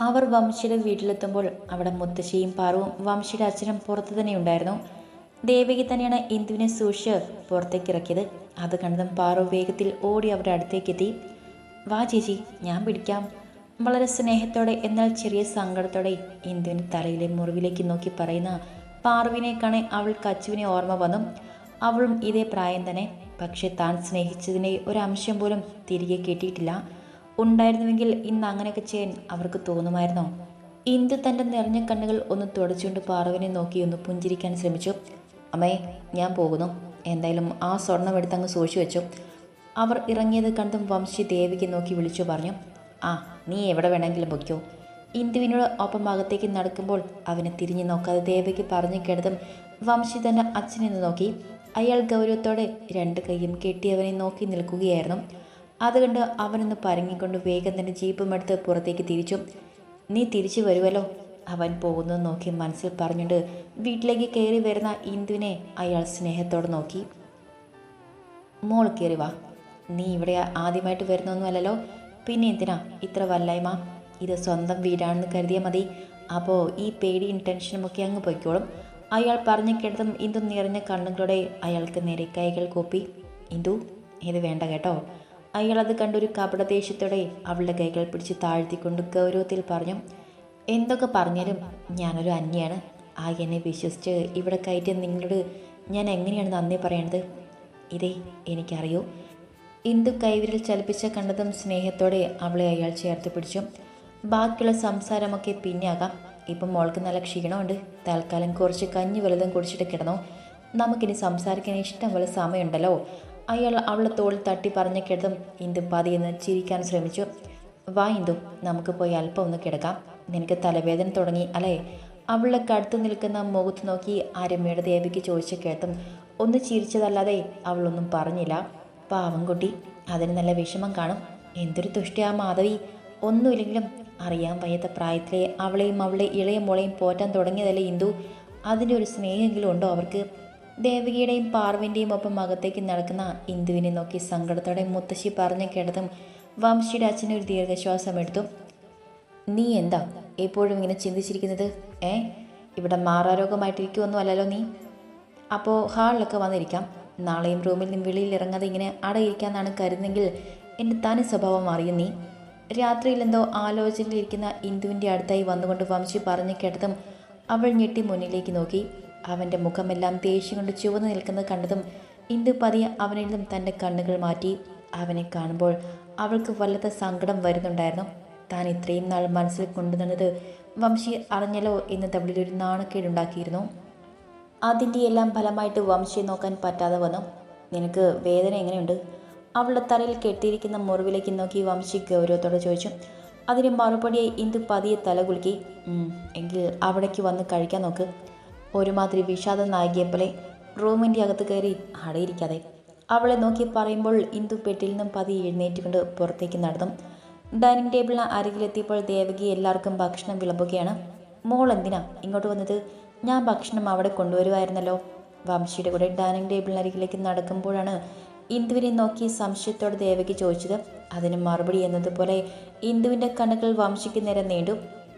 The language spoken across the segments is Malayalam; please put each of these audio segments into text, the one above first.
അവർ വംശിയുടെ വീട്ടിലെത്തുമ്പോൾ അവിടെ മുത്തശ്ശിയും പാറുവും വംശിയുടെ അച്ഛനും പുറത്തു തന്നെ ഉണ്ടായിരുന്നു ദേവകി തന്നെയാണ് ഇന്ദുവിനെ സൂക്ഷിച്ച് പുറത്തേക്ക് ഇറക്കിയത്. അത് കണ്ടതും പാറു വേഗത്തിൽ ഓടി അവരുടെ അടുത്തേക്ക് എത്തി വാ ചേച്ചി ഞാൻ പിടിക്കാം. വളരെ സ്നേഹത്തോടെ എന്നാൽ ചെറിയ സങ്കടത്തോടെ ഇന്ദുവിന് തലയിലെ മുറിവിലേക്ക് നോക്കി പറയുന്ന പാറുവിനെ കാണെ അവൾ കച്ചുവിനെ ഓർമ്മ വന്നു. അവളും ഇതേ പ്രായം തന്നെ. പക്ഷെ താൻ സ്നേഹിച്ചതിന്റെ ഒരു അംശം പോലും തിരികെ കിട്ടിയിട്ടില്ല. ഉണ്ടായിരുന്നുവെങ്കിൽ ഇന്ന് അങ്ങനെയൊക്കെ ചെയ്യാൻ അവർക്ക് തോന്നുമായിരുന്നോ? ഇന്ദു തന്റെ നിറഞ്ഞ കണ്ണുകൾ ഒന്ന് തുടച്ചുകൊണ്ട് പാർവനെ നോക്കി ഒന്ന് പുഞ്ചിരിക്കാൻ ശ്രമിച്ചു. അമ്മേ ഞാൻ പോകുന്നു. എന്തായാലും ആ സ്വർണം എടുത്തങ്ങ് സൂക്ഷിച്ചു വെച്ചു. അവർ ഇറങ്ങിയത് കണ്ടും വംശി ദേവിക്ക് നോക്കി വിളിച്ചു പറഞ്ഞു ആ നീ എവിടെ വേണമെങ്കിലും പൊയ്ക്കോ. ഇന്ദുവിനോട് ഒപ്പം അകത്തേക്ക് നടക്കുമ്പോൾ അവനെ തിരിഞ്ഞു നോക്കാതെ ദേവയ്ക്ക് പറഞ്ഞു കേട്ടതും വംശി തന്റെ അച്ഛനെ നോക്കി. അയാൾ ഗൗരവത്തോടെ രണ്ട് കൈയും കെട്ടിയവനെ നോക്കി നിൽക്കുകയായിരുന്നു. അതുകൊണ്ട് അവനൊന്ന് പരങ്ങിക്കൊണ്ട് വേഗം തന്നെ ജീപ്പും എടുത്ത് പുറത്തേക്ക് തിരിച്ചു. നീ തിരിച്ചു വരുമല്ലോ അവൻ പോകുന്നത് നോക്കി മനസ്സിൽ പറഞ്ഞുകൊണ്ട് വീട്ടിലേക്ക് കയറി വരുന്ന ഇന്ദുവിനെ അയാൾ സ്നേഹത്തോടെ നോക്കി. മോൾ കയറി വാ. നീ ഇവിടെ ആദ്യമായിട്ട് വരുന്നൊന്നുമല്ലല്ലോ. പിന്നെ എന്തിനാ ഇത്ര വല്ലായ്മ? ഇത് സ്വന്തം വീടാണെന്ന് കരുതിയാൽ മതി. അപ്പോൾ ഈ പേടിയും ടെൻഷനും ഒക്കെ അങ്ങ് പൊയ്ക്കോളും. അയാൾ പറഞ്ഞു കേട്ടതും ഇന്ദു നിറഞ്ഞ കണ്ണുകളോടെ അയാൾക്ക് നേരെ കൈകൾ കൂപ്പി. ഇന്ദു ഇത് വേണ്ട കേട്ടോ. അയാൾ അത് കണ്ടൊരു കപടദേഷ്യത്തോടെ അവളുടെ കൈകൾ പിടിച്ച് താഴ്ത്തിക്കൊണ്ട് ഗൗരവത്തിൽ പറഞ്ഞു എന്തൊക്കെ പറഞ്ഞാലും ഞാനൊരു അന്യാണ്. ആ എന്നെ വിശ്വസിച്ച് ഇവിടെ കയറ്റിയ നിങ്ങളോട് ഞാൻ എങ്ങനെയാണ് നന്ദി പറയേണ്ടത് ഇതേ എനിക്കറിയൂ. ഇന്ദു കൈവിരൽ ചലിപ്പിച്ച കണ്ടതും സ്നേഹത്തോടെ അവളെ അയാൾ ചേർത്ത് പിടിച്ചു. ബാക്കിയുള്ള സംസാരമൊക്കെ പിന്നെ ആകാം ഇപ്പം മോൾക്ക് നല്ല ക്ഷീണമുണ്ട്. തൽക്കാലം കുറച്ച് കഞ്ഞി വലുതും കുടിച്ചിട്ട് കിടന്നോ. നമുക്കിനി സംസാരിക്കാൻ ഇഷ്ടം പോലെ സമയമുണ്ടല്ലോ. അയാൾ അവളെ തോളിൽ തട്ടി പറഞ്ഞ കിടതും ഇന്ദു പതിയെന്ന് ചിരിക്കാൻ ശ്രമിച്ചു. വാ ഇന്ദു നമുക്ക് പോയി അല്പം ഒന്ന് കിടക്കാം. നിനക്ക് തലവേദന തുടങ്ങി അല്ലേ അവളെ കടുത്തു നിൽക്കുന്ന മുഖത്ത് നോക്കി അരമ്മയുടെ ദേവിക്ക് ചോദിച്ച കേട്ടും ഒന്ന് ചിരിച്ചതല്ലാതെ അവളൊന്നും പറഞ്ഞില്ല. പാവം കുട്ടി അതിന് നല്ല വിഷമം കാണും. എന്തൊരു തുഷ്ടിയാ മാധവി. ഒന്നുമില്ലെങ്കിലും അറിയാൻ വയ്യാത്ത പ്രായത്തിലെ അവളെയും അവളുടെ ഇളയ മോളെയും പോറ്റാൻ തുടങ്ങിയതല്ലേ ഇന്ദു. അതിന്റെ ഒരു സ്നേഹമെങ്കിലും ഉണ്ടോ അവർക്ക്? ദേവികയുടെയും പാർവിന്റെയും ഒപ്പം അകത്തേക്ക് നടക്കുന്ന ഇന്ദുവിനെ നോക്കി സങ്കടത്തോടെ മുത്തശ്ശി പറഞ്ഞു കേട്ടതും വംശിയുടെ അച്ഛൻ ഒരു ദീർഘശ്വാസം എടുത്തു. നീ എന്താ എപ്പോഴും ഇങ്ങനെ ചിന്തിച്ചിരിക്കുന്നത്? ഏ? ഇവിടെ മാറാരോഗമായിട്ടിരിക്കുമൊന്നും അല്ലല്ലോ നീ? അപ്പോൾ ഹാളിലൊക്കെ വന്നിരിക്കാം. നാളെയും റൂമിൽ നിന്ന് വെളിയിൽ ഇറങ്ങാതെ ഇങ്ങനെ അടയിരിക്കാന്നാണ് കരുതെങ്കിൽ എന്റെ തനി സ്വഭാവം അറിയും നീ. രാത്രിയിൽ എന്തോ ആലോചനയിലിരിക്കുന്ന ഇന്ദുവിന്റെ അടുത്തായി വന്നുകൊണ്ട് വംശി പറഞ്ഞു കേട്ടതും അവൾ ഞെട്ടി മുന്നിലേക്ക് നോക്കി. അവന്റെ മുഖമെല്ലാം ദേഷ്യം കൊണ്ട് ചുവന്നു നിൽക്കുന്നത് കണ്ടതും ഇന്ദു പതിയെ അവനിൽ നിന്നും തന്റെ കണ്ണുകൾ മാറ്റി. അവനെ കാണുമ്പോൾ അവൾക്ക് വല്ലാത്ത സങ്കടം വരുന്നുണ്ടായിരുന്നു. താൻ ഇത്രയും നാൾ മനസ്സിൽ കൊണ്ടുവന്നത് വംശി അറിഞ്ഞല്ലോ എന്ന് തവിളിൽ ഒരു നാണക്കേടുണ്ടാക്കിയിരുന്നു. അതിന്റെ എല്ലാം ഫലമായിട്ട് വംശിയെ നോക്കാൻ പറ്റാതെ വന്നു. നിനക്ക് വേദന എങ്ങനെയുണ്ട്? അവളുടെ തലയിൽ കെട്ടിയിരിക്കുന്ന മുറിവിലേക്ക് നോക്കി വംശി ഗൗരവത്തോടെ ചോദിച്ചു. അതിന് മറുപടിയായി ഇന്ദു പതിയെ തല കുലുക്കി. എങ്കിൽ അവിടേക്ക് വന്ന് കഴിക്കാൻ നോക്ക്. ഒരുമാതിരി വിഷാദ നായികയെപ്പോലെ റൂമിന്റെ അകത്ത് കയറി അടയിരിക്കാതെ. അവളെ നോക്കി പറയുമ്പോൾ ഇന്ദു പെട്ടിൽ നിന്നും പതി എഴുന്നേറ്റുകൊണ്ട് പുറത്തേക്ക് നടന്നു. ഡൈനിങ് ടേബിളിന് അരികിലെത്തിയപ്പോൾ ദേവകി എല്ലാവർക്കും ഭക്ഷണം വിളമ്പുകയാണ്. മോൾ എന്തിനാ ഇങ്ങോട്ട് വന്നത്? ഞാൻ ഭക്ഷണം അവിടെ കൊണ്ടുവരുമായിരുന്നല്ലോ വംശിയുടെ കൂടെ ഡൈനിങ് ടേബിളിനരികിലേക്ക് നടക്കുമ്പോഴാണ് ഇന്ദുവിനെ നോക്കി സംശയത്തോടെ ദേവകി ചോദിച്ചത്. അതിന് മറുപടി എന്നതുപോലെ ഇന്ദുവിന്റെ കണ്ണുകൾ വംശിക്ക് നേരെ നീണ്ടു.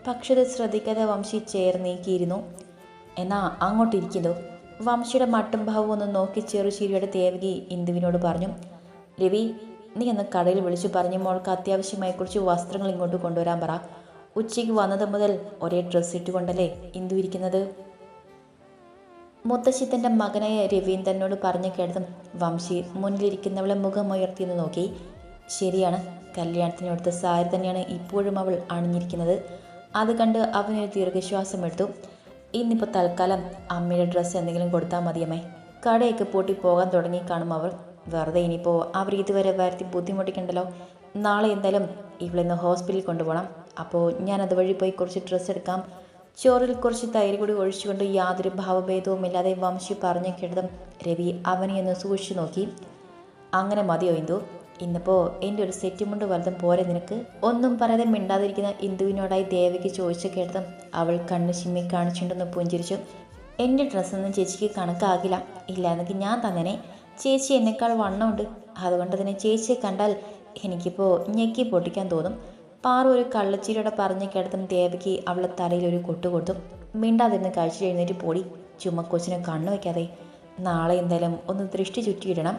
പക്ഷേ അത് ശ്രദ്ധിക്കാതെ വംശി ചേർ നീക്കിയിരുന്നു. എന്നാ അങ്ങോട്ടിരിക്കുന്നു. വംശിയുടെ മട്ടും ഭാവവും ഒന്ന് നോക്കി ചെറുചിരിയുടെ ദേവകി ഇന്ദുവിനോട് പറഞ്ഞു രവി നീ എന്ന് കടയിൽ വിളിച്ചു പറഞ്ഞു. മോൾക്ക് അത്യാവശ്യമായി കുറച്ച് വസ്ത്രങ്ങൾ ഇങ്ങോട്ട് കൊണ്ടുവരാൻ പറ. ഉച്ചയ്ക്ക് വന്നത് മുതൽ ഒരേ ഡ്രസ്സ് ഇട്ടുകൊണ്ടല്ലേ ഇന്ദു ഇരിക്കുന്നത്? മുത്തശ്ശി തന്റെ മകനായ രവീന്ദ്രനോട് പറഞ്ഞു കേട്ടതും വംശി മുന്നിലിരിക്കുന്നവളെ മുഖമുയർത്തിയെന്ന് നോക്കി. ശരിയാണ് കല്യാണത്തിന് കൊടുത്ത സാരി തന്നെയാണ് ഇപ്പോഴും അവൾ അണിഞ്ഞിരിക്കുന്നത്. അത് കണ്ട് അവനൊരു ദീർഘശ്വാസം എടുത്തു. ഇന്നിപ്പോൾ തൽക്കാലം അമ്മയുടെ ഡ്രസ്സ് എന്തെങ്കിലും കൊടുത്താൽ മതിയമ്മേ. കടയൊക്കെ പൂട്ടി പോകാൻ തുടങ്ങി കാണും അവർ. വെറുതെ ഇനിയിപ്പോൾ അവർ ഇതുവരെ വരുത്തി ബുദ്ധിമുട്ടിക്കണ്ടല്ലോ. നാളെ എന്തായാലും ഇവളിന്ന് ഹോസ്പിറ്റലിൽ കൊണ്ടുപോകണം അപ്പോൾ ഞാൻ അതുവഴി പോയി കുറച്ച് ഡ്രസ്സ് എടുക്കാം. ചോറിൽ കുറച്ച് തൈര് കൂടി ഒഴിച്ചുകൊണ്ട് യാതൊരു ഭാവഭേദവും ഇല്ലാതെ വംശി പറഞ്ഞു കേട്ടതും രവി അവനെ സൂക്ഷിച്ചു നോക്കി. അങ്ങനെ മതിയോ ഇന്ദു? ഇന്നിപ്പോൾ എന്റെ ഒരു സെറ്റുമുണ്ട് വലുതും പോരെ നിനക്ക്? ഒന്നും പറയാതെ മിണ്ടാതിരിക്കുന്ന ഇന്ദുവിനോടായി ദേവയ്ക്ക് ചോദിച്ചു കേട്ടതും അവൾ കണ്ണു ചിമ്മി കാണിച്ചുകൊണ്ടൊന്ന് പുഞ്ചിരിച്ചു. എന്റെ ഡ്രസ്സൊന്നും ചേച്ചിക്ക് കണക്കാകില്ല. ഇല്ലാന്നെങ്കിൽ ഞാൻ തന്നെ ചേച്ചി എന്നെക്കാൾ വണ്ണമുണ്ട്. അതുകൊണ്ട് തന്നെ ചേച്ചിയെ കണ്ടാൽ എനിക്കിപ്പോൾ ഞെക്കി പൊട്ടിക്കാൻ തോന്നും. പാറു ഒരു കള്ളച്ചിരിയോടെ പറഞ്ഞ കേട്ടതും ദേവയ്ക്ക് അവളെ തലയിൽ ഒരു കൊട്ടു കൊടുത്തു. മിണ്ടാതിരുന്ന് കഴിച്ചു എഴുന്നേറ്റ് പോടി. ചുമക്കൊച്ചിനെ കണ്ണു വയ്ക്കാതെ. നാളെ എന്തായാലും ഒന്ന് ദൃഷ്ടി ചുറ്റിയിടണം.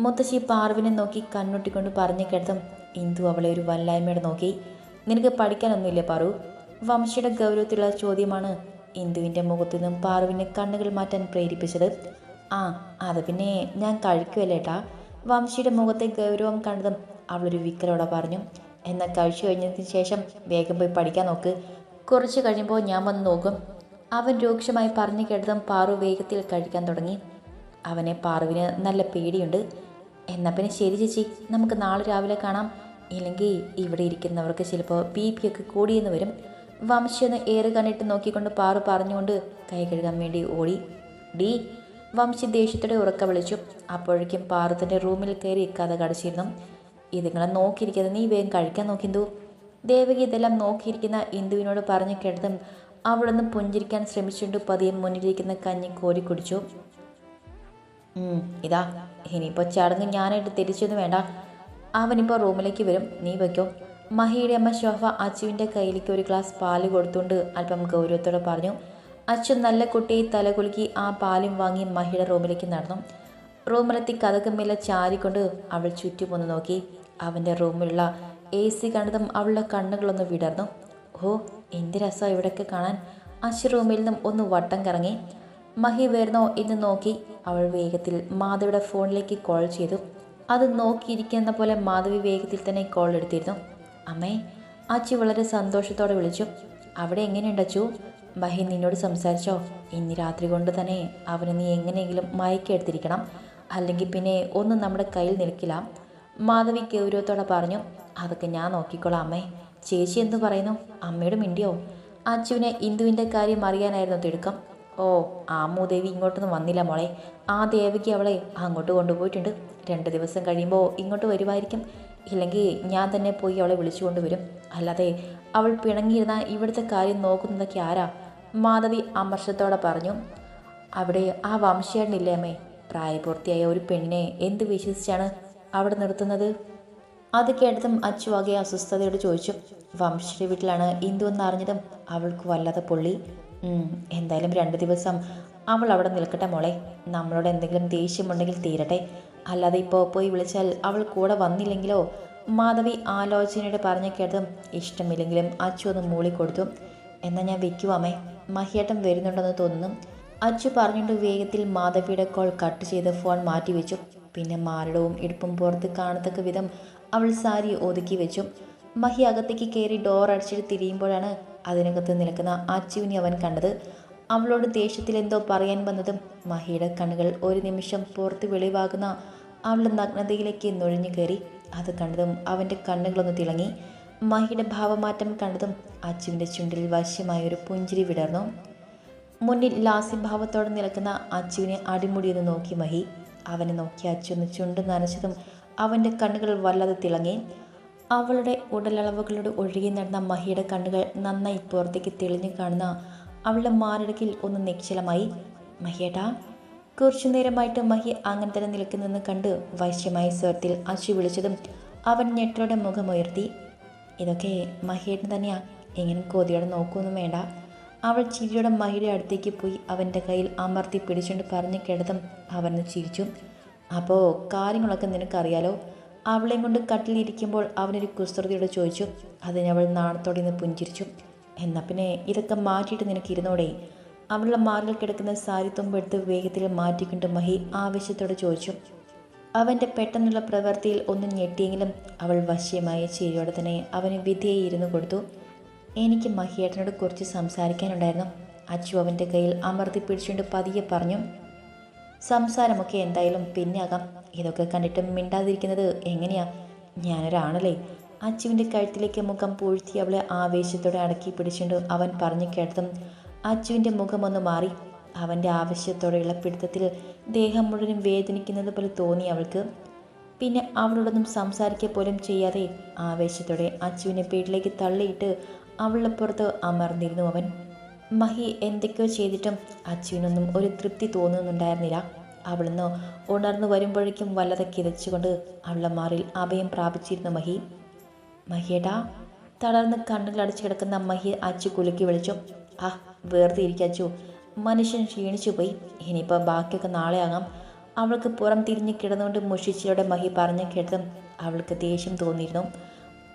മുത്തശ്ശി പാർവിനെ നോക്കി കണ്ണൊട്ടിക്കൊണ്ട് പറഞ്ഞു കിടത്തും ഇന്ദു അവളെ ഒരു വല്ലായ്മയോടെ നോക്കി. നിനക്ക് പഠിക്കാനൊന്നുമില്ലേ പാറു? വംശയുടെ ഗൗരവത്തിലുള്ള ചോദ്യമാണ് ഇന്ദുവിന്റെ മുഖത്തു നിന്നും പാറുവിനെ കണ്ണുകൾ മാറ്റാൻ പ്രേരിപ്പിച്ചത്. ആ അത് പിന്നെ ഞാൻ കഴിക്കുമല്ലേട്ടാ വംശിയുടെ മുഖത്തെ ഗൗരവം കണ്ടതും അവളൊരു വിക്കലോടെ പറഞ്ഞു. എന്നാൽ കഴിച്ചു കഴിഞ്ഞതിന് ശേഷം വേഗം പോയി പഠിക്കാൻ നോക്ക്. കുറച്ച് കഴിയുമ്പോൾ ഞാൻ വന്ന് നോക്കും. അവൻ രൂക്ഷമായി പറഞ്ഞു കേട്ടതും പാറു വേഗത്തിൽ കഴിക്കാൻ തുടങ്ങി. അവനെ പാർവിന് നല്ല പേടിയുണ്ട്. എന്നാൽ പിന്നെ ശരി ചേച്ചി നമുക്ക് നാളെ രാവിലെ കാണാം. ഇല്ലെങ്കിൽ ഇവിടെ ഇരിക്കുന്നവർക്ക് ചിലപ്പോൾ ബി പി ഒക്കെ കൂടിയെന്ന് വരും. വംശിയൊന്ന് ഏറെ കണ്ടിട്ട് നോക്കിക്കൊണ്ട് പാറു പറഞ്ഞുകൊണ്ട് കൈ കഴുകാൻ വേണ്ടി ഓടി. ഡി വംശി ദേഷ്യത്തോടെ ഉറക്ക വിളിച്ചു. അപ്പോഴേക്കും പാറു തന്റെ റൂമിൽ കയറി കഥ കടച്ചിരുന്നു. ഇതിങ്ങളെ നോക്കിയിരിക്കുന്നത്? നീ വേഗം കഴിക്കാൻ നോക്കിന്തു ദേവകി ഇതെല്ലാം നോക്കിയിരിക്കുന്ന ഇന്ദുവിനോട് പറഞ്ഞു കേട്ടതും അവളൊന്ന് പുഞ്ചിരിക്കാൻ ശ്രമിച്ചുകൊണ്ട് പതിയെ മുന്നിലിരിക്കുന്ന കഞ്ഞി കോരി കുടിച്ചു. ഇതാ ഇനിയിപ്പോൾ ചടങ്ങ് ഞാനായിട്ട് തിരിച്ചൊന്നും വേണ്ട. അവനിപ്പോൾ റൂമിലേക്ക് വരും. നീ വയ്ക്കോ മഹിയുടെ അമ്മ ശോഭ അച്ചുവിന്റെ കയ്യിലേക്ക് ഒരു ഗ്ലാസ് പാൽ കൊടുത്തുകൊണ്ട് അല്പം ഗൗരവത്തോടെ പറഞ്ഞു അച്ചു നല്ല കുട്ടിയെ തലകുലുക്കി ആ പാലും വാങ്ങി മഹിയുടെ റൂമിലേക്ക് നടന്നു. റൂമിലെത്തി കഥകമ്മില്ല ചാരിക്കൊണ്ട് അവൾ ചുറ്റുമൊന്ന് നോക്കി. അവന്റെ റൂമിലുള്ള എ സി കണ്ടതും അവളുടെ കണ്ണുകളൊന്ന് വിടർന്നു. ഓ എന്ത് രസമാണ് ഇവിടെയൊക്കെ കാണാൻ. അശു റൂമിൽ നിന്നും ഒന്ന് വട്ടം കറങ്ങി. മഹി വരുന്നോ എന്ന് നോക്കി അവൾ വേഗത്തിൽ മാധവിയുടെ ഫോണിലേക്ക് കോൾ ചെയ്തു. അത് നോക്കിയിരിക്കുന്ന പോലെ മാധവി വേഗത്തിൽ തന്നെ കോൾ എടുത്തിരുന്നു. അമ്മേ അച്ചു വളരെ സന്തോഷത്തോടെ വിളിച്ചു. അവിടെ എങ്ങനെയുണ്ട് അച്ചു? മഹി നിന്നോട് സംസാരിച്ചോ? ഇന്ന് രാത്രി കൊണ്ട് തന്നെ അവനെ നീ എങ്ങനെയെങ്കിലും മയക്കെടുത്തിരിക്കണം അല്ലെങ്കിൽ പിന്നെ ഒന്നും നമ്മുടെ കയ്യിൽ നിൽക്കില്ല. മാധവി ഗൗരവത്തോടെ പറഞ്ഞു അതൊക്കെ ഞാൻ നോക്കിക്കോളാം അമ്മേ. ചേച്ചി എന്തു പറയുന്നു? അമ്മയുടെ മിണ്ടിയോ? അച്ചുവിനെ ഇന്ദുവിന്റെ കാര്യം അറിയാനായിരുന്നു തിടുക്കം. ഓ ആ മൂദേവി ഇങ്ങോട്ടൊന്നും വന്നില്ല മോളെ. ആ ദേവിക്ക് അവളെ അങ്ങോട്ട് കൊണ്ടുപോയിട്ടുണ്ട്. രണ്ട് ദിവസം കഴിയുമ്പോൾ ഇങ്ങോട്ട് വരുമായിരിക്കും ഇല്ലെങ്കിൽ ഞാൻ തന്നെ പോയി അവളെ വിളിച്ചു കൊണ്ടുവരും. അല്ലാതെ അവൾ പിണങ്ങിയിരുന്ന ഇവിടുത്തെ കാര്യം നോക്കുന്നതൊക്കെ ആരാ? മാധവി അമർഷത്തോടെ പറഞ്ഞു. അവിടെ ആ വംശേട്ടനില്ലേ അമ്മേ? പ്രായപൂർത്തിയായ ഒരു പെണ്ണിനെ എന്ത് വിശ്വസിച്ചാണ് അവിടെ നിർത്തുന്നത്? അത് കേട്ടതും അച്ചു ആകെ അസ്വസ്ഥതയോട് ചോദിച്ചു. വംശയുടെ വീട്ടിലാണ് ഇന്ദു എന്ന് അറിഞ്ഞതും അവൾക്ക് വല്ലാതെ പൊള്ളി. എന്തായാലും രണ്ട് ദിവസം അവൾ അവിടെ നിൽക്കട്ടെ മോളെ. നമ്മളോട് എന്തെങ്കിലും ദേഷ്യമുണ്ടെങ്കിൽ തീരട്ടെ. അല്ലാതെ ഇപ്പോൾ പോയി വിളിച്ചാൽ അവൾ കൂടെ വന്നില്ലെങ്കിലോ? മാധവി ആലോചനയുടെ പറഞ്ഞു കേട്ടതും ഇഷ്ടമില്ലെങ്കിലും അച്ചു ഒന്ന് മൂളിക്കൊടുത്തു എന്നാൽ ഞാൻ വെക്കുവാമേ മഹിയേട്ടം വരുന്നുണ്ടെന്ന് തോന്നുന്നു. അച്ചു പറഞ്ഞുകൊണ്ട് വേഗത്തിൽ മാധവിയുടെ കോൾ കട്ട് ചെയ്ത് ഫോൺ മാറ്റി വെച്ചു. പിന്നെ മാരടവും ഇടുപ്പും പുറത്ത് കാണത്തക്ക വിധം അവൾ സാരി ഒതുക്കി വെച്ചു. മഹി അകത്തേക്ക് കയറി ഡോർ അടിച്ചിട്ട് തിരിയുമ്പോഴാണ് അതിനകത്ത് നിൽക്കുന്ന അച്ചുവിനെ അവൻ കണ്ടത് അവളോട് ദേഷ്യത്തിൽ എന്തോ പറയാൻ വന്നതും മഹിയുടെ കണ്ണുകൾ ഒരു നിമിഷം പുറത്ത് വെളിവാകുന്ന അവളുടെ നഗ്നതയിലേക്ക് നുഴഞ്ഞു കയറി. അത് കണ്ടതും അവന്റെ കണ്ണുകളൊന്ന് തിളങ്ങി. മഹിയുടെ ഭാവമാറ്റം കണ്ടതും അച്ചുവിന്റെ ചുണ്ടിൽ വശ്യമായ ഒരു പുഞ്ചിരി വിടർന്നു. മുന്നിൽ ലാസ്യഭാവത്തോടെ നിൽക്കുന്ന അച്ചുവിനെ അടിമുടിയെന്ന് നോക്കി മഹി. അവനെ നോക്കി അച്ചു ഒന്ന് ചുണ്ട് നനച്ചതും അവന്റെ കണ്ണുകൾ വല്ലാതെ തിളങ്ങി. അവളുടെ ഉടലളവുകളോട് ഒഴുകി നടന്ന മഹിയുടെ കണ്ണുകൾ നന്നായി പുറത്തേക്ക് തെളിഞ്ഞു കാണുന്ന അവളുടെ മാറിടക്കിൽ ഒന്ന് നിശ്ചലമായി മഹിയേട്ടാ. കുറച്ചു നേരമായിട്ട് മഹി അങ്ങനെ തന്നെ നിൽക്കുന്നതെന്ന് കണ്ട് വശ്യമായ സ്വരത്തിൽ അശു വിളിച്ചതും അവൻ ഞെട്ടലോടെ മുഖമുയർത്തി ഇതൊക്കെ മഹിയേട്ടൻ തന്നെയാ. എങ്ങനെ കൊതിയോടെ നോക്കുമൊന്നും വേണ്ട. അവൾ ചിരിയോടെ മഹിയുടെ അടുത്തേക്ക് പോയി അവന്റെ കയ്യിൽ അമർത്തി പിടിച്ചുകൊണ്ട് പറഞ്ഞു കിടത്തും അവന് ചിരിച്ചു. അപ്പോൾ കാര്യങ്ങളൊക്കെ നിനക്കറിയാലോ. അവളെയും കൊണ്ട് കട്ടിലിരിക്കുമ്പോൾ അവനൊരു കുസൃതിയോട് ചോദിച്ചു അതിന് അവൾ നാണത്തോടെ നിന്ന് പുഞ്ചിരിച്ചു. എന്നാൽ പിന്നെ ഇതൊക്കെ മാറ്റിയിട്ട് നിനക്ക് ഇരുന്നോടെ അവളുടെ മാറിൽ കിടക്കുന്ന സാരി തുമ്പെടുത്ത് വേഗത്തിൽ മാറ്റിക്കൊണ്ട് മഹി ആവേശത്തോടെ ചോദിച്ചു അവന്റെ പെട്ടെന്നുള്ള പ്രവൃത്തിയിൽ ഒന്നും ഞെട്ടിയെങ്കിലും അവൾ വശ്യമായ ചിരിയോടെ തന്നെ അവന് വിധിയെ ഇരുന്നു കൊടുത്തു. എനിക്ക് മഹിയേട്ടനോട് കുറച്ച് സംസാരിക്കാനുണ്ടായിരുന്നു. അച്ചു അവന്റെ കയ്യിൽ അമർത്തി പിടിച്ചുകൊണ്ട് പതിയെ പറഞ്ഞു സംസാരമൊക്കെ എന്തായാലും പിന്നെ ആകാം ഇതൊക്കെ കണ്ടിട്ട് മിണ്ടാതിരിക്കുന്നത് എങ്ങനെയാ? ഞാനൊരാണല്ലേ. അച്ചുവിന്റെ കഴുത്തിലേക്ക് മുഖം പൂഴ്ത്തി അവളെ ആവേശത്തോടെ അടക്കി പിടിച്ചുകൊണ്ട് അവൻ പറഞ്ഞു കേട്ടതും അച്ചുവിന്റെ മുഖമൊന്ന് മാറി. അവന്റെ ആവശ്യത്തോടെയുള്ള പിടുത്തത്തിൽ ദേഹം മുഴുവനും വേദനിക്കുന്നത് പോലെ തോന്നി അവൾക്ക്. പിന്നെ അവളോടൊന്നും സംസാരിക്കുക പോലും ചെയ്യാതെ ആവേശത്തോടെ അച്ചുവിനെ വീട്ടിലേക്ക് തള്ളിയിട്ട് അവളുടെ പുറത്ത് അമർന്നിരുന്നു അവൻ. മഹി എന്തൊക്കെയോ ചെയ്തിട്ടും അച്ചുവിനൊന്നും ഒരു തൃപ്തി തോന്നുന്നുണ്ടായിരുന്നില്ല. അവളെന്ന് ഉണർന്നു വരുമ്പോഴേക്കും വല്ലതെ കിതച്ചുകൊണ്ട് അവളുടെ മാറിൽ അഭയം പ്രാപിച്ചിരുന്നു മഹി. മഹിയേട്ടാ തളർന്ന് കണ്ണുകളടച്ചു കിടക്കുന്ന മഹി അച്ചു കുലുക്കി വിളിച്ചു. ആ വെറുതെ ഇരിക്കച്ചു മനുഷ്യൻ ക്ഷീണിച്ചു പോയി. ഇനിയിപ്പോൾ ബാക്കിയൊക്കെ നാളെ ആകാം. അവൾക്ക് പുറം തിരിഞ്ഞ് കിടന്നുകൊണ്ട് മുഷിച്ചിലൂടെ മഹി പറഞ്ഞു കേട്ടതും അവൾക്ക് ദേഷ്യം തോന്നിയിരുന്നു.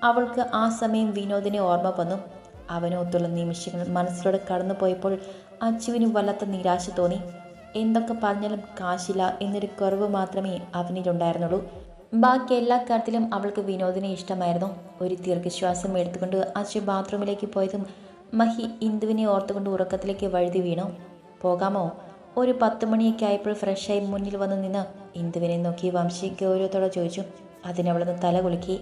അവൾക്ക് ആ സമയം വിനോദിനെ ഓർമ്മ വന്നു. അവനൊത്തുള്ള നിമിഷങ്ങൾ മനസ്സിലൂടെ കടന്നു പോയപ്പോൾ അച്ചുവിന് വല്ലാത്ത നിരാശ തോന്നി. എന്തൊക്കെ പറഞ്ഞാലും കാശില്ല എന്നൊരു കുറവ് മാത്രമേ അവനിലുണ്ടായിരുന്നുള്ളൂ. ബാക്കി എല്ലാ കാര്യത്തിലും അവൾക്ക് വിനോദിനെ ഇഷ്ടമായിരുന്നു. ഒരു ദീർഘശ്വാസം എടുത്തുകൊണ്ട് അച്ചു ബാത്റൂമിലേക്ക് പോയതും മഹി ഇന്ദുവിനെ ഓർത്തുകൊണ്ട് ഉറക്കത്തിലേക്ക് വഴുതി വീണു. പോകാമോ? ഒരു പത്ത് മണിയൊക്കെ ആയപ്പോൾ ഫ്രഷായി മുന്നിൽ വന്ന് നിന്ന് ഇന്ദുവിനെ നോക്കി വംശി ഗൗരവത്തോടെ ചോദിച്ചു. അതിനവളൊന്ന് തല കുലുക്കി.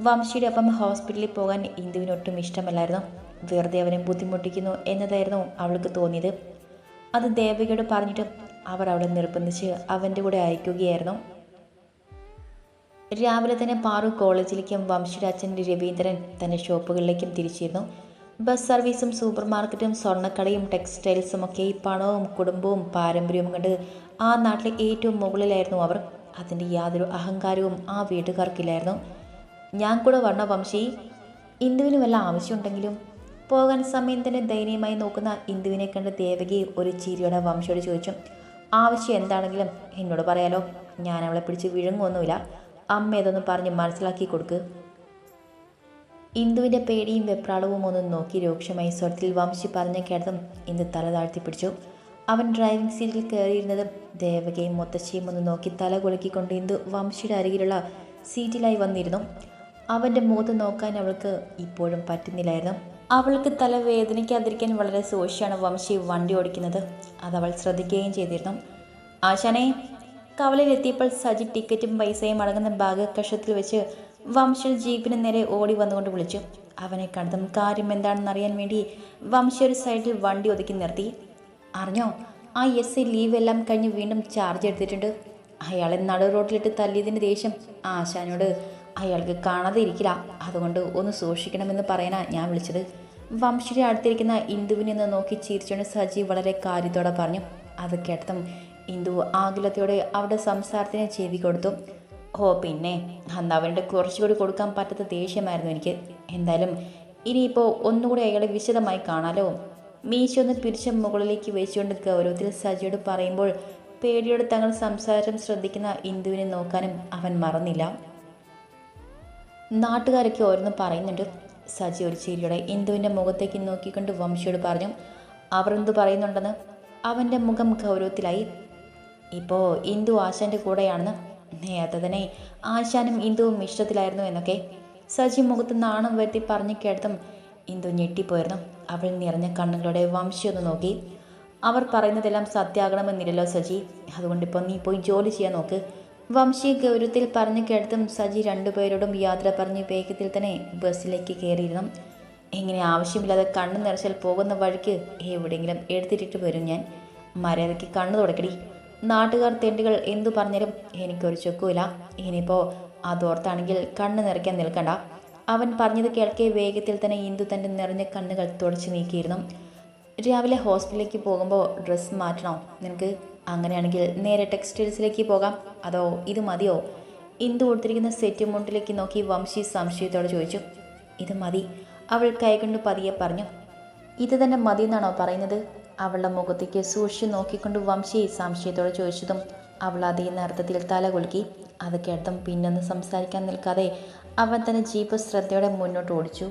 വംശിയുടെ ഒപ്പം ഹോസ്പിറ്റലിൽ പോകാൻ ഇന്ദുവിനൊട്ടും ഇഷ്ടമല്ലായിരുന്നു. വെറുതെ അവനെ ബുദ്ധിമുട്ടിക്കുന്നു എന്നതായിരുന്നു അവൾക്ക് തോന്നിയത്. അത് ദേവികയോട് പറഞ്ഞിട്ട് അവർ അവളെ നിർബന്ധിച്ച് അവന്റെ കൂടെ അയക്കുകയായിരുന്നു. രാവിലെ തന്നെ പാറു കോളേജിലേക്കും വംശിയുടെ അച്ഛൻ രവീന്ദ്രൻ തന്റെ ഷോപ്പുകളിലേക്കും തിരിച്ചിരുന്നു. ബസ് സർവീസും സൂപ്പർ മാർക്കറ്റും സ്വർണക്കടയും ടെക്സ്റ്റൈൽസും ഒക്കെ ഈ പണവും കുടുംബവും പാരമ്പര്യവും കണ്ട് ആ നാട്ടിലെ ഏറ്റവും മുകളിലായിരുന്നു അവർ. അതിന്റെ യാതൊരു അഹങ്കാരവും ആ വീട്ടുകാർക്കില്ലായിരുന്നു. ഞാൻ കൂടെ വരണോ വംശി? ഇന്ദുവിന് വല്ല ആവശ്യമുണ്ടെങ്കിലും? പോകാൻ സമയം തന്നെ ദയനീയമായി നോക്കുന്ന ഇന്ദുവിനെ കണ്ട് ദേവകി ഒരു ചിരിയോടെ വംശയോട് ചോദിച്ചു ആവശ്യം എന്താണെങ്കിലും എന്നോട് പറയാലോ. ഞാൻ അവളെ പിടിച്ച് വിഴുങ്ങുമൊന്നുമില്ല അമ്മ ഇതൊന്ന് പറഞ്ഞ് മനസ്സിലാക്കി കൊടുക്ക്. ഇന്ദുവിന്റെ പേടിയും വെപ്രാളവും ഒന്ന് നോക്കി രൂക്ഷമായി സ്വരത്തിൽ വംശി പറഞ്ഞ കേട്ടതും ഇന്ദു തല താഴ്ത്തി പിടിച്ചു. അവൻ ഡ്രൈവിംഗ് സീറ്റിൽ കയറിയിരുന്നതും ദേവകയും മുത്തശ്ശിയും ഒന്ന് നോക്കി തല കുലുക്കിക്കൊണ്ട് ഇന്ദു വംശിയുടെ അരികിലുള്ള സീറ്റിലായി വന്നിരുന്നു. അവന്റെ മുഖത്ത് നോക്കാൻ അവൾക്ക് ഇപ്പോഴും പറ്റുന്നില്ലായിരുന്നു. അവൾക്ക് തല വേദനിക്കാതിരിക്കാൻ വളരെ സൂക്ഷിച്ചാണ് വംശി വണ്ടി ഓടിക്കുന്നത്. അത് അവൾ ശ്രദ്ധിക്കുകയും ചെയ്തിരുന്നു. ആശാനെ കവലയിലെത്തിയപ്പോൾ സജി ടിക്കറ്റും പൈസയും അടങ്ങുന്ന ബാഗ് കഷത്തിൽ വെച്ച് വംശി ജീപ്പിന് നേരെ ഓടി വന്നുകൊണ്ട് വിളിച്ചു. അവനെ കണ്ടതും കാര്യം എന്താണെന്ന് അറിയാൻ വേണ്ടി വംശി ഒരു സൈഡിൽ വണ്ടി ഒതുക്കി നിർത്തി. അറിഞ്ഞോ ആ എസ് ഐ ലീവ് എല്ലാം കഴിഞ്ഞ് വീണ്ടും ചാർജ് എടുത്തിട്ടുണ്ട്. അയാളെ നടു റോഡിലിട്ട് തല്ലിയതിന്റെ ദേഷ്യം ആശാനോട് അയാൾക്ക് കാണാതെ ഇരിക്കില്ല അതുകൊണ്ട് ഒന്ന് സൂക്ഷിക്കണമെന്ന് പറയാനാ ഞാൻ വിളിച്ചത്. വംശിയുടെ അടുത്തിരിക്കുന്ന ഇന്ദുവിനെ ഒന്ന് നോക്കി ചിരിച്ചുകൊണ്ട് സജി വളരെ കാര്യത്തോടെ പറഞ്ഞു. അത് കേട്ടതും ഇന്ദു ആകുലത്തോടെ അവരുടെ സംസാരത്തിന് ചെവി കൊടുത്തു. ഓ പിന്നെ അന്ന് അവരുടെ കുറച്ചുകൂടി കൊടുക്കാൻ പറ്റാത്ത ദേഷ്യമായിരുന്നു എനിക്ക്. എന്തായാലും ഇനിയിപ്പോൾ ഒന്നുകൂടി അയാളെ വിശദമായി കാണാലോ? മീശ ഒന്ന് പിരിച്ച മുകളിലേക്ക് വെച്ചുകൊണ്ട് ഗൗരവത്തിൽ സജിയോട് പറയുമ്പോൾ പേടിയോട് തങ്ങൾ സംസാരം ശ്രദ്ധിക്കുന്ന ഇന്ദുവിനെ നോക്കാനും അവൻ മറന്നില്ല. നാട്ടുകാരൊക്കെ ഓരോന്ന് പറയുന്നുണ്ട്. സജി ഒരു ചേരിയുടെ ഇന്ദുവിന്റെ മുഖത്തേക്ക് നോക്കിക്കൊണ്ട് വംശിയോട് പറഞ്ഞു അവർ എന്ത് പറയുന്നുണ്ടെന്ന്? അവന്റെ മുഖം ഗൗരവത്തിലായി. ഇപ്പോൾ ഇന്ദു ആശാന്റെ കൂടെയാണെന്ന്? നേരത്തെ തന്നെ ആശാനും ഇന്ദുവും ഇഷ്ടത്തിലായിരുന്നു എന്നൊക്കെ. സജി മുഖത്ത് നാണം വരുത്തി പറഞ്ഞു കേട്ടതും ഇന്ദു ഞെട്ടിപ്പോയിരുന്നു. അവൾ നിറഞ്ഞ കണ്ണുകളോടെ വംശി ഒന്ന് നോക്കി. അവർ പറയുന്നതെല്ലാം സത്യാകണമെന്നില്ലല്ലോ സജി. അതുകൊണ്ട് അതുകൊണ്ടിപ്പോൾ നീ പോയി ജോലി ചെയ്യാൻ നോക്ക്. വംശി ഗൗരവത്തിൽ പറഞ്ഞു കേട്ടതും സജി രണ്ടുപേരോടും യാത്ര പറഞ്ഞ് വേഗത്തിൽ തന്നെ ബസ്സിലേക്ക് കയറിയിരുന്നു. എങ്ങനെ ആവശ്യമില്ലാതെ കണ്ണു നിറച്ചാൽ പോകുന്ന വഴിക്ക് എവിടെയെങ്കിലും എടുത്തിട്ടിട്ട് വരും ഞാൻ. മര്യാദയ്ക്ക് കണ്ണു തുടക്കടി. നാട്ടുകാർ തെണ്ടുകൾ എന്തു പറഞ്ഞാലും എനിക്കൊരു ചൊക്കുമില്ല ഇനിയിപ്പോൾ അതോർത്താണെങ്കിൽ കണ്ണ് നിറയ്ക്കാൻ നിൽക്കണ്ട. അവൻ പറഞ്ഞത് കേൾക്കേ വേഗത്തിൽ തന്നെ ഇന്ദു തന്റെ നിറഞ്ഞ കണ്ണുകൾ തുടച്ചു നീക്കിയിരുന്നു. രാവിലെ ഹോസ്പിറ്റലിലേക്ക് പോകുമ്പോൾ ഡ്രസ്സ് മാറ്റണോ നിനക്ക്? അങ്ങനെയാണെങ്കിൽ നേരെ ടെക്സ്റ്റൈൽസിലേക്ക് പോകാം. അതോ ഇത് മതിയോ? ഇന്ദു കൊടുത്തിരിക്കുന്ന സെറ്റ് മുണ്ടിലേക്ക് നോക്കി വംശി സംശയത്തോടെ ചോദിച്ചു. ഇത് മതി. അവൾ കൈകൊണ്ട് പതിയെ പറഞ്ഞു. ഇത് തന്നെ മതി എന്നാണോ പറയുന്നത്? അവളുടെ മുഖത്തേക്ക് സൂക്ഷിച്ച് നോക്കിക്കൊണ്ട് വംശി സംശയത്തോടെ ചോദിച്ചതും അവൾ അതേ നർത്തത്തിൽ തല കുലുക്കി. അത് കേട്ടതും പിന്നൊന്ന് സംസാരിക്കാൻ നിൽക്കാതെ അവൻ തന്നെ ജീപ്പ് ശ്രദ്ധയോടെ മുന്നോട്ട് ഓടിച്ചു.